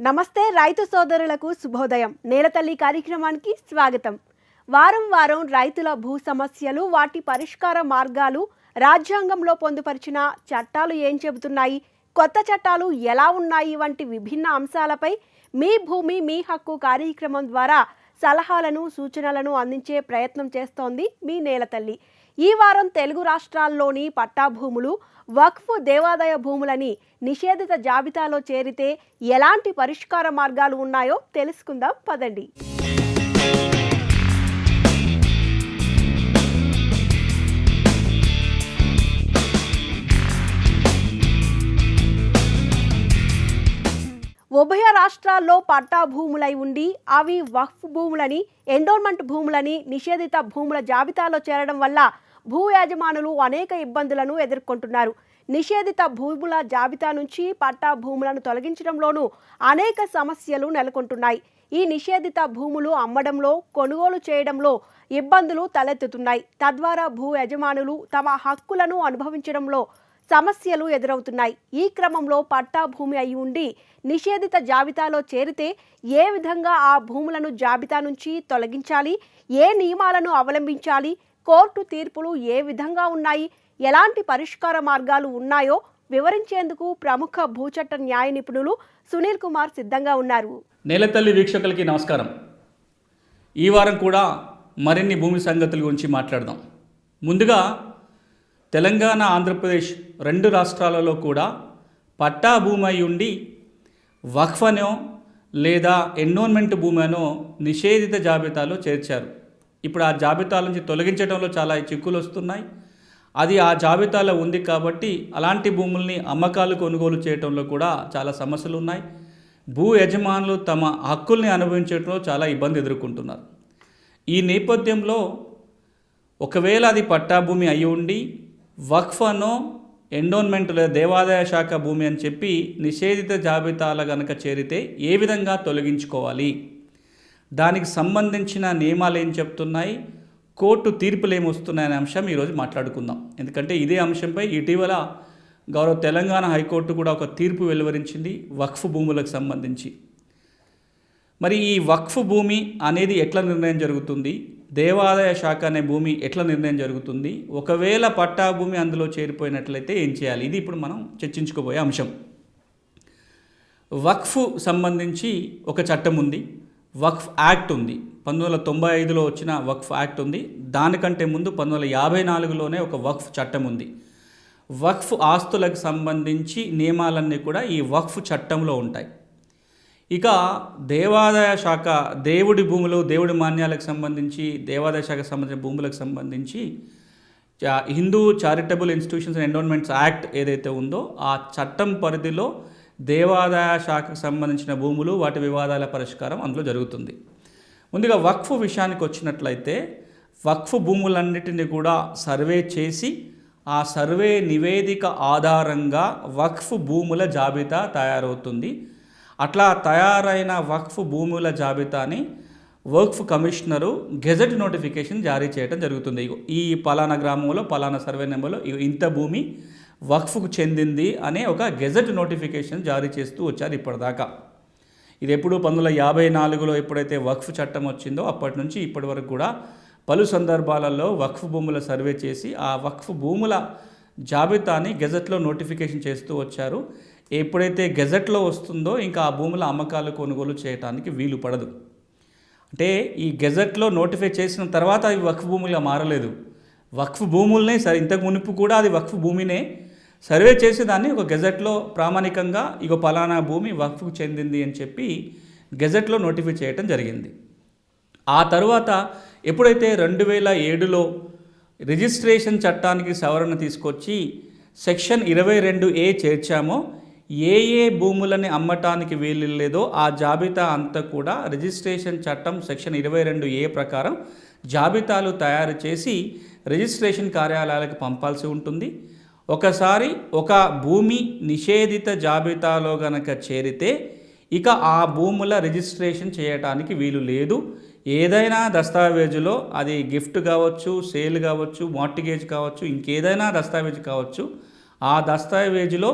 నమస్తే రైతు సోదరులకు శుభోదయం. నేలతల్లి కార్యక్రమానికి స్వాగతం. వారం వారం రైతుల భూ సమస్యలు వాటి పరిష్కార మార్గాలు రాజ్యాంగంలో పొందుపరిచిన చట్టాలు ఏం చెబుతున్నాయి? కొత్త చట్టాలు ఎలా ఉన్నాయి? వంటి విభిన్న అంశాలపై మీ భూమి మీ హక్కు కార్యక్రమం ద్వారా సలహాలను సూచనలను అందించే ప్రయత్నం చేస్తోంది మీ నేలతల్లి ఈ వారం తెలుగు రాష్ట్రాల్లోని పట్టా భూములు వక్ఫ్ దేవాదాయ భూములని నిషేధిత జాబితాలో చేరితే ఎలాంటి పరిష్కార మార్గాలు ఉన్నాయో తెలుసుకుందాం పదండి. ఉభయ రాష్ట్రాల్లో పట్టా భూములై ఉండి అవి వక్ఫ్ భూములని ఎండోర్మెంట్ భూములని నిషేధిత భూముల జాబితాలో చేరడం వల్ల భూ యజమానులు అనేక ఇబ్బందులను ఎదుర్కొంటున్నారు. నిషేధిత భూముల జాబితా నుంచి పట్టా భూములను తొలగించడంలోనూ అనేక సమస్యలు నెలకొంటున్నాయి. ఈ నిషేధిత భూములు అమ్మడంలో కొనుగోలు చేయడంలో ఇబ్బందులు తలెత్తుతున్నాయి. తద్వారా భూ యజమానులు తమ హక్కులను అనుభవించడంలో సమస్యలు ఎదురవుతున్నాయి. ఈ క్రమంలో పట్టా భూమి అయి ఉండి నిషేధిత జాబితాలో చేరితే ఏ విధంగా ఆ భూములను జాబితా నుంచి తొలగించాలి? ఏ నియమాలను అవలంబించాలి? కోర్టు తీర్పులు ఏ విధంగా ఉన్నాయి? ఎలాంటి పరిష్కార మార్గాలు ఉన్నాయో వివరించేందుకు ప్రముఖ భూచట్ట న్యాయ నిపుణులు సునీల్ కుమార్ సిద్ధంగా ఉన్నారు. నేలతల్లి వీక్షకులకి నమస్కారం. ఈ వారం కూడా మరిన్ని భూమి సంగతుల గురించి మాట్లాడదాం. ముందుగా తెలంగాణ ఆంధ్రప్రదేశ్ రెండు రాష్ట్రాలలో కూడా పట్టా భూమి అయి ఉండి వక్ఫనో లేదా ఎన్రోన్మెంట్ భూమనో నిషేధిత జాబితాలో చేర్చారు. ఇప్పుడు ఆ జాబితాల నుంచి తొలగించడంలో చాలా చిక్కులు వస్తున్నాయి. అది ఆ జాబితాలో ఉంది కాబట్టి అలాంటి భూముల్ని అమ్మకాలు కొనుగోలు చేయడంలో కూడా చాలా సమస్యలు ఉన్నాయి. భూ యజమానులు తమ హక్కుల్ని అనుభవించడంలో చాలా ఇబ్బంది ఎదుర్కొంటున్నారు. ఈ నేపథ్యంలో ఒకవేళ అది పట్టా భూమి అయి ఉండి వక్ఫ్ అనో ఎండోన్మెంట్ లేదా దేవాదాయ శాఖ భూమి అని చెప్పి నిషేధిత జాబితాల గనక చేరితే ఏ విధంగా తొలగించుకోవాలి? దానికి సంబంధించిన నియమాలు ఏం చెప్తున్నాయి? కోర్టు తీర్పులు ఏమొస్తున్నాయనే అంశం ఈరోజు మాట్లాడుకుందాం. ఎందుకంటే ఇదే అంశంపై ఇటీవల గౌరవ తెలంగాణ హైకోర్టు కూడా ఒక తీర్పు వెలువరించింది వక్ఫ్ భూములకు సంబంధించి. మరి ఈ వక్ఫ్ భూమి అనేది ఎట్లా నిర్ణయం జరుగుతుంది? దేవాదాయ శాఖ అనే భూమి ఎట్లా నిర్ణయం జరుగుతుంది? ఒకవేళ పట్టా భూమి అందులో చేరిపోయినట్లయితే ఏం చేయాలి? ఇది ఇప్పుడు మనం చర్చించుకోబోయే అంశం. వక్ఫ్ సంబంధించి ఒక చట్టం ఉంది. వక్ఫ్ యాక్ట్ ఉంది. పంతొమ్మిది వందల తొంభై ఐదులో వచ్చిన వక్ఫ్ యాక్ట్ ఉంది. దానికంటే ముందు పంతొమ్మిది వందల యాభై నాలుగులోనే ఒక వక్ఫ్ చట్టం ఉంది. వక్ఫ్ ఆస్తులకు సంబంధించి నియమాలన్నీ కూడా ఈ వక్ఫ్ చట్టంలో ఉంటాయి. ఇక దేవాదాయ శాఖ దేవుడి భూములు దేవుడి మాన్యాలకు సంబంధించి దేవాదాయ శాఖకు సంబంధించిన భూములకు సంబంధించి Hindu charitable institutions and endowments act ఏదైతే ఉందో ఆ చట్టం పరిధిలో దేవాదాయ శాఖకు సంబంధించిన భూములు వాటి వివాదాల పరిష్కారం అందులో జరుగుతుంది. ముందుగా వక్ఫ్ విషయానికి వచ్చినట్లయితే వక్ఫ్ భూములన్నిటిని కూడా సర్వే చేసి ఆ సర్వే నివేదిక ఆధారంగా వక్ఫ్ భూముల జాబితా తయారవుతుంది. అట్లా తయారైన వక్ఫ్ భూముల జాబితాని వర్క్ఫ్ కమిషనరు గెజెట్ నోటిఫికేషన్ జారీ చేయడం జరుగుతుంది. ఈ పలానా గ్రామంలో పలానా సర్వే నెంబర్లో ఇంత భూమి వక్ఫ్కు చెందింది అనే ఒక గెజెట్ నోటిఫికేషన్ జారీ చేస్తూ వచ్చారు ఇప్పటిదాకా. ఇది ఎప్పుడు పంతొమ్మిది వందల యాభై నాలుగులో ఎప్పుడైతే వక్ఫ్ చట్టం వచ్చిందో అప్పటి నుంచి ఇప్పటి వరకు కూడా పలు సందర్భాలలో వక్ఫ్ భూముల సర్వే చేసి ఆ వక్ఫ్ భూముల జాబితాని గెజెట్లో నోటిఫికేషన్ చేస్తూ వచ్చారు. ఎప్పుడైతే గెజెట్లో వస్తుందో ఇంకా ఆ భూముల అమ్మకాలు కొనుగోలు చేయడానికి వీలు పడదు. అంటే ఈ గెజెట్లో నోటిఫై చేసిన తర్వాత అవి వక్ఫ్ భూములుగా మారలేదు. వక్ఫ్ భూములనే సరే ఇంతకు మునుపు కూడా అది వక్ఫ్ భూమినే సర్వే చేసి దాన్ని ఒక గెజెట్లో ప్రామాణికంగా ఇగో పలానా భూమి వక్ఫ్కు చెందింది అని చెప్పి గెజెట్లో నోటిఫై చేయటం జరిగింది. ఆ తరువాత ఎప్పుడైతే రెండు వేల ఏడులో రిజిస్ట్రేషన్ చట్టానికి సవరణ తీసుకొచ్చి సెక్షన్ ఇరవై రెండు ఏ చేర్చామో ఏ ఏ భూములని అమ్మటానికి వీలులేదో ఆ జాబితా అంతా కూడా రిజిస్ట్రేషన్ చట్టం సెక్షన్ ఇరవై రెండు ఏ ప్రకారం జాబితాలు తయారు చేసి రిజిస్ట్రేషన్ కార్యాలయాలకు పంపాల్సి ఉంటుంది. ఒకసారి ఒక భూమి నిషేధిత జాబితాలో గనక చేరితే ఇక ఆ భూముల రిజిస్ట్రేషన్ చేయటానికి వీలు లేదు. ఏదైనా దస్తావేజులో అది గిఫ్ట్ కావచ్చు సేల్ కావచ్చు మార్టిగేజ్ కావచ్చు ఇంకేదైనా దస్తావేజ్ కావచ్చు ఆ దస్తావేజులో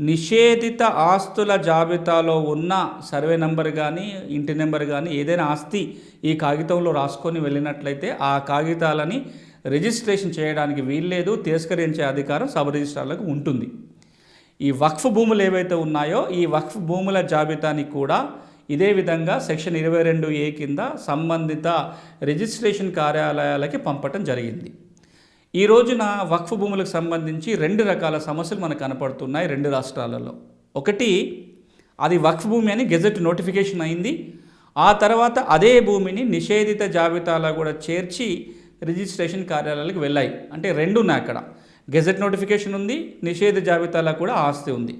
నిషేధిత ఆస్తుల జాబితాలో ఉన్న సర్వే నెంబర్ కానీ ఇంటి నెంబర్ కానీ ఏదైనా ఆస్తి ఈ కాగితంలో రాసుకొని వెళ్ళినట్లయితే ఆ కాగితాలని రిజిస్ట్రేషన్ చేయడానికి వీల్లేదు తిరస్కరించే అధికారం సబ్ రిజిస్ట్రార్లకు ఉంటుంది. ఈ వక్ఫ్ భూములు ఏవైతే ఉన్నాయో ఈ వక్ఫ్ భూముల జాబితాని కూడా ఇదే విధంగా సెక్షన్ ఇరవై రెండు ఏ కింద సంబంధిత రిజిస్ట్రేషన్ కార్యాలయాలకి పంపటం జరిగింది. ఈ రోజున వక్ఫ్ భూములకు సంబంధించి రెండు రకాల సమస్యలు మనకు కనపడుతున్నాయి రెండు రాష్ట్రాలలో. ఒకటి అది వక్ఫ్ భూమి అని గెజెట్ నోటిఫికేషన్ అయింది. ఆ తర్వాత అదే భూమిని నిషేధిత జాబితాలో కూడా చేర్చి రిజిస్ట్రేషన్ కార్యాలయాలకు వెళ్ళాయి. అంటే రెండు ఉన్నాయి అక్కడ. గెజెట్ నోటిఫికేషన్ ఉంది నిషేధ జాబితాలో కూడా ఆస్తి ఉంది.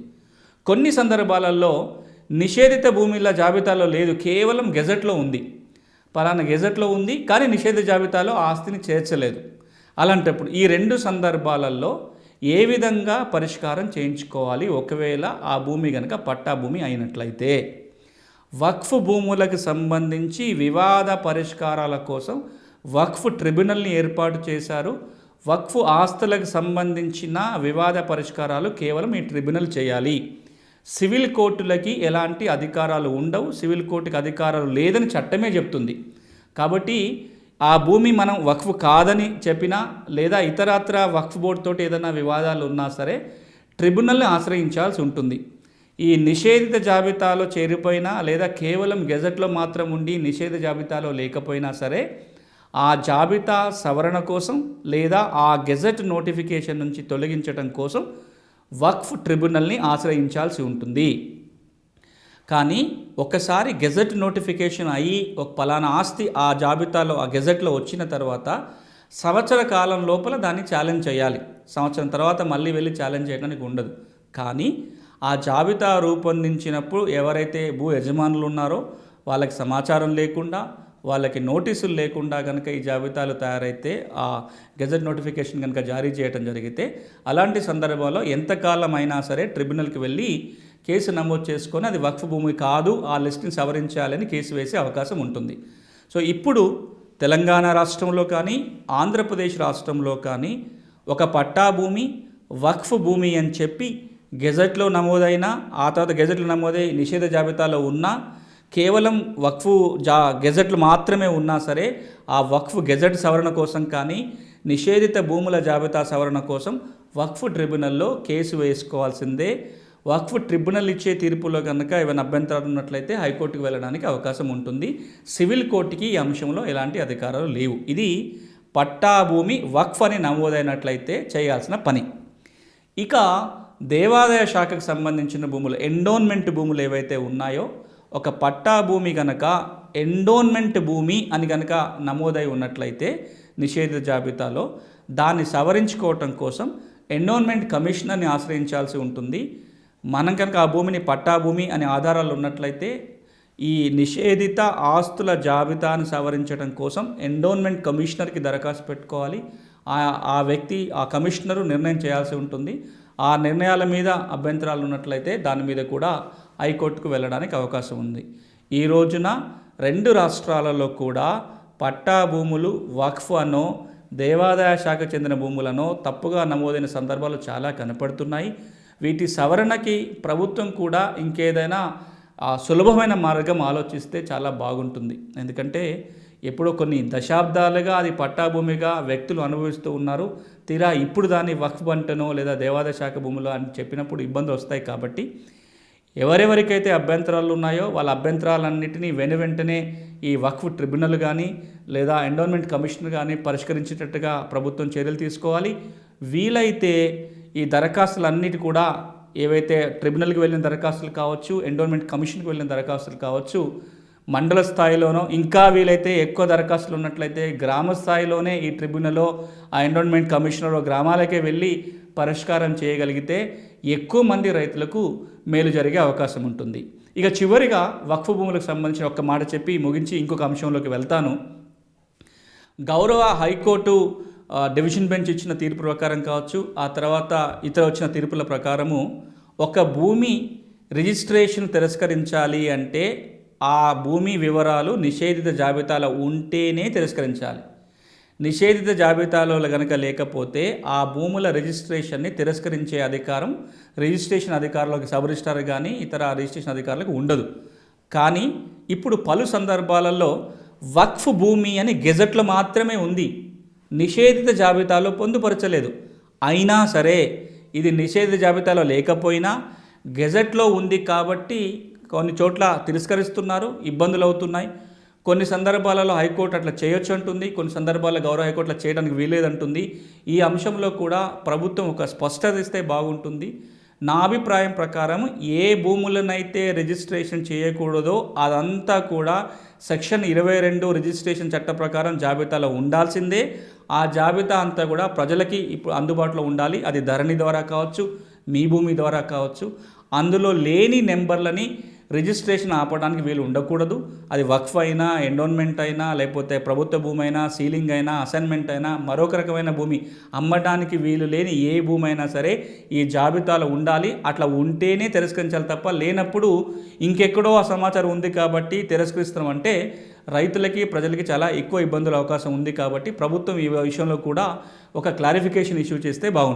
కొన్ని సందర్భాలలో నిషేధిత భూమిల జాబితాలో లేదు కేవలం గెజెట్లో ఉంది. పలానా గెజెట్లో ఉంది కానీ నిషేధ జాబితాలో ఆస్తిని చేర్చలేదు. అలాంటప్పుడు ఈ రెండు సందర్భాలలో ఏ విధంగా పరిష్కారం చేయించుకోవాలి? ఒకవేళ ఆ భూమి కనుక పట్టా భూమి అయినట్లయితే వక్ఫ్ భూములకు సంబంధించి వివాద పరిష్కారాల కోసం వక్ఫ్ ట్రిబ్యునల్ని ఏర్పాటు చేశారు. వక్ఫ్ ఆస్తులకు సంబంధించిన వివాద పరిష్కారాలు కేవలం ఈ ట్రిబ్యునల్ చేయాలి. సివిల్ కోర్టులకి ఎలాంటి అధికారాలు ఉండవు. సివిల్ కోర్టుకి అధికారాలు లేదని చట్టమే చెప్తుంది. కాబట్టి ఆ భూమి మనం వక్ఫ్ కాదని చెప్పినా లేదా ఇతరత్ర వక్ఫ్ బోర్డు తోటి ఏదైనా వివాదాలు ఉన్నా సరే ట్రిబ్యునల్ని ఆశ్రయించాల్సి ఉంటుంది. ఈ నిషేధిత జాబితాలో చేరిపోయినా లేదా కేవలం గెజెట్లో మాత్రం ఉండి నిషేధ జాబితాలో లేకపోయినా సరే ఆ జాబితా సవరణ కోసం లేదా ఆ గెజెట్ నోటిఫికేషన్ నుంచి తొలగించడం కోసం వక్ఫ్ ట్రిబ్యునల్ని ఆశ్రయించాల్సి ఉంటుంది. కానీ ఒకసారి గెజెట్ నోటిఫికేషన్ అయ్యి ఒక పలానా ఆస్తి ఆ జాబితాలో ఆ గెజెట్లో వచ్చిన తర్వాత సంవత్సర కాలం లోపల దాన్ని ఛాలెంజ్ చేయాలి. సంవత్సరం తర్వాత మళ్ళీ వెళ్ళి ఛాలెంజ్ చేయడానికి ఉండదు. కానీ ఆ జాబితా రూపొందించినప్పుడు ఎవరైతే భూ యజమానులు ఉన్నారో వాళ్ళకి సమాచారం లేకుండా వాళ్ళకి నోటీసులు లేకుండా కనుక ఈ జాబితాలు తయారైతే ఆ గెజెట్ నోటిఫికేషన్ కనుక జారీ చేయడం జరిగితే అలాంటి సందర్భంలో ఎంతకాలం అయినా సరే ట్రిబ్యునల్కి వెళ్ళి కేసు నమోదు చేసుకొని అది వక్ఫ్ భూమి కాదు ఆ లిస్ట్ని సవరించాలని కేసు వేసే అవకాశం ఉంటుంది. సో ఇప్పుడు తెలంగాణ రాష్ట్రంలో కానీ ఆంధ్రప్రదేశ్ రాష్ట్రంలో కానీ ఒక పట్టా భూమి వక్ఫ్ భూమి అని చెప్పి గెజెట్లో నమోదైన ఆ తర్వాత గెజెట్లో నమోదై నిషేధ జాబితాలో ఉన్నా కేవలం వక్ఫ్ జా గెజెట్లు మాత్రమే ఉన్నా సరే ఆ వక్ఫ్ గెజెట్ సవరణ కోసం కానీ నిషేధిత భూముల జాబితా సవరణ కోసం వక్ఫ్ ట్రిబ్యునల్లో కేసు వేసుకోవాల్సిందే. వక్ఫ్ ట్రిబ్యునల్ ఇచ్చే తీర్పులో కనుక ఏమైనా అభ్యంతరాలు ఉన్నట్లయితే హైకోర్టుకు వెళ్ళడానికి అవకాశం ఉంటుంది. సివిల్ కోర్టుకి ఈ అంశంలో ఎలాంటి అధికారాలు లేవు. ఇది పట్టా భూమి వక్ఫ్ అని నమోదైనట్లయితే చేయాల్సిన పని. ఇక దేవాదాయ శాఖకు సంబంధించిన భూములు ఎండోన్మెంట్ భూములు ఏవైతే ఉన్నాయో ఒక పట్టా భూమి కనుక ఎండోన్మెంట్ భూమి అని కనుక నమోదై ఉన్నట్లయితే నిషేధ జాబితాలో దాన్ని సవరించుకోవటం కోసం ఎండోన్మెంట్ కమిషనర్ని ఆశ్రయించాల్సి ఉంటుంది. మనం కనుక ఆ భూమిని పట్టా భూమి అనే ఆధారాలు ఉన్నట్లయితే ఈ నిషేధిత ఆస్తుల జాబితాను సవరించడం కోసం ఎండోన్మెంట్ కమిషనర్కి దరఖాస్తు పెట్టుకోవాలి. ఆ ఆ వ్యక్తి ఆ కమిషనరు నిర్ణయం చేయాల్సి ఉంటుంది. ఆ నిర్ణయాల మీద అభ్యంతరాలు ఉన్నట్లయితే దాని మీద కూడా హైకోర్టుకు వెళ్ళడానికి అవకాశం ఉంది. ఈ రోజున రెండు రాష్ట్రాలలో కూడా పట్టా భూములు వక్ఫ్ అనో దేవాదాయ శాఖ చెందిన భూములను తప్పుగా నమోదైన సందర్భాలు చాలా కనపడుతున్నాయి. వీటి సవరణకి ప్రభుత్వం కూడా ఇంకేదైనా సులభమైన మార్గం ఆలోచిస్తే చాలా బాగుంటుంది. ఎందుకంటే ఎప్పుడో కొన్ని దశాబ్దాలుగా అది పట్టాభూమిగా వ్యక్తులు అనుభవిస్తూ ఉన్నారు. తీరా ఇప్పుడు దాన్ని వక్ఫ్ బంటనో లేదా దేవాదాయ శాఖ భూములు అని చెప్పినప్పుడు ఇబ్బందులు వస్తాయి కాబట్టి ఎవరెవరికైతే అభ్యంతరాలు ఉన్నాయో వాళ్ళ అభ్యంతరాలన్నింటినీ వెను వెంటనే ఈ వక్ఫ్ ట్రిబ్యునల్ కానీ లేదా ఎండోన్మెంట్ కమిషనర్ కానీ పరిష్కరించేటట్టుగా ప్రభుత్వం చర్యలు తీసుకోవాలి. వీలైతే ఈ దరఖాస్తులన్నిటి కూడా ఏవైతే ట్రిబ్యునల్కి వెళ్ళిన దరఖాస్తులు కావచ్చు ఎండోన్మెంట్ కమిషన్కి వెళ్ళిన దరఖాస్తులు కావచ్చు మండల స్థాయిలోనో ఇంకా వీలైతే ఎక్కువ దరఖాస్తులు ఉన్నట్లయితే గ్రామ స్థాయిలోనే ఈ ట్రిబ్యునల్లో ఆ ఎండోన్మెంట్ కమిషనర్ గ్రామాలకే వెళ్ళి పరిష్కారం చేయగలిగితే ఎక్కువ మంది రైతులకు మేలు జరిగే అవకాశం ఉంటుంది. ఇక చివరిగా వక్ఫ్ భూములకు సంబంధించిన ఒక మాట చెప్పి ముగించి ఇంకొక అంశంలోకి వెళ్తాను. గౌరవ హైకోర్టు డివిజన్ బెంచ్ ఇచ్చిన తీర్పు ప్రకారం కావచ్చు ఆ తర్వాత ఇతర వచ్చిన తీర్పుల ప్రకారము ఒక భూమి రిజిస్ట్రేషన్ తిరస్కరించాలి అంటే ఆ భూమి వివరాలు నిషేధిత జాబితాలో ఉంటేనే తిరస్కరించాలి. నిషేధిత జాబితాలో గనక లేకపోతే ఆ భూముల రిజిస్ట్రేషన్ని తిరస్కరించే అధికారం రిజిస్ట్రేషన్ అధికారులకు సబ్ రిజిస్ట్రార్ కానీ ఇతర రిజిస్ట్రేషన్ అధికారులకు ఉండదు. కానీ ఇప్పుడు పలు సందర్భాలలో వక్ఫ్ భూమి అని గెజెట్లో మాత్రమే ఉంది. నిషేధిత జాబితాలో పొందుపరచలేదు. అయినా సరే ఇది నిషేధిత జాబితాలో లేకపోయినా గెజెట్లో ఉంది కాబట్టి కొన్ని చోట్ల తిరస్కరిస్తున్నారు ఇబ్బందులు అవుతున్నాయి. కొన్ని సందర్భాలలో హైకోర్టు అట్లా చేయొచ్చు అంటుంది కొన్ని సందర్భాల్లో గౌరవ హైకోర్టు అట్లా చేయడానికి వీలేదంటుంది ఈ అంశంలో కూడా ప్రభుత్వం ఒక స్పష్టత ఇస్తే బాగుంటుంది. నా అభిప్రాయం ప్రకారం ఏ భూములనైతే రిజిస్ట్రేషన్ చేయకూడదో అదంతా కూడా సెక్షన్ ఇరవై రెండు రిజిస్ట్రేషన్ చట్ట ప్రకారం జాబితాలో ఉండాల్సిందే. ఆ జాబితా అంతా కూడా ప్రజలకి ఇప్పుడు అందుబాటులో ఉండాలి. అది ధరణి ద్వారా కావచ్చు మీ భూమి ద్వారా కావచ్చు. అందులో లేని నెంబర్లని రిజిస్ట్రేషన్ ఆపడానికి వీలు ఉండకూడదు. అది వక్ఫ్ అయినా ఎండోన్మెంట్ అయినా లేకపోతే ప్రభుత్వ భూమి అయినా సీలింగ్ అయినా అసైన్మెంట్ అయినా మరొక రకమైన భూమి అమ్మడానికి వీలు లేని ఏ భూమి అయినా సరే ఈ జాబితాలో ఉండాలి. అట్లా ఉంటేనే తిరస్కరించాలి తప్ప లేనప్పుడు ఇంకెక్కడో ఆ సమాచారం ఉంది కాబట్టి తిరస్కరిస్తున్నాం అంటే రైతులకి ప్రజలకి చాలా ఎక్కువ ఇబ్బందుల అవకాశం ఉంది కాబట్టి ప్రభుత్వం ఈ విషయంలో కూడా ఒక క్లారిఫికేషన్ ఇష్యూ చేస్తే బాగుంటుంది.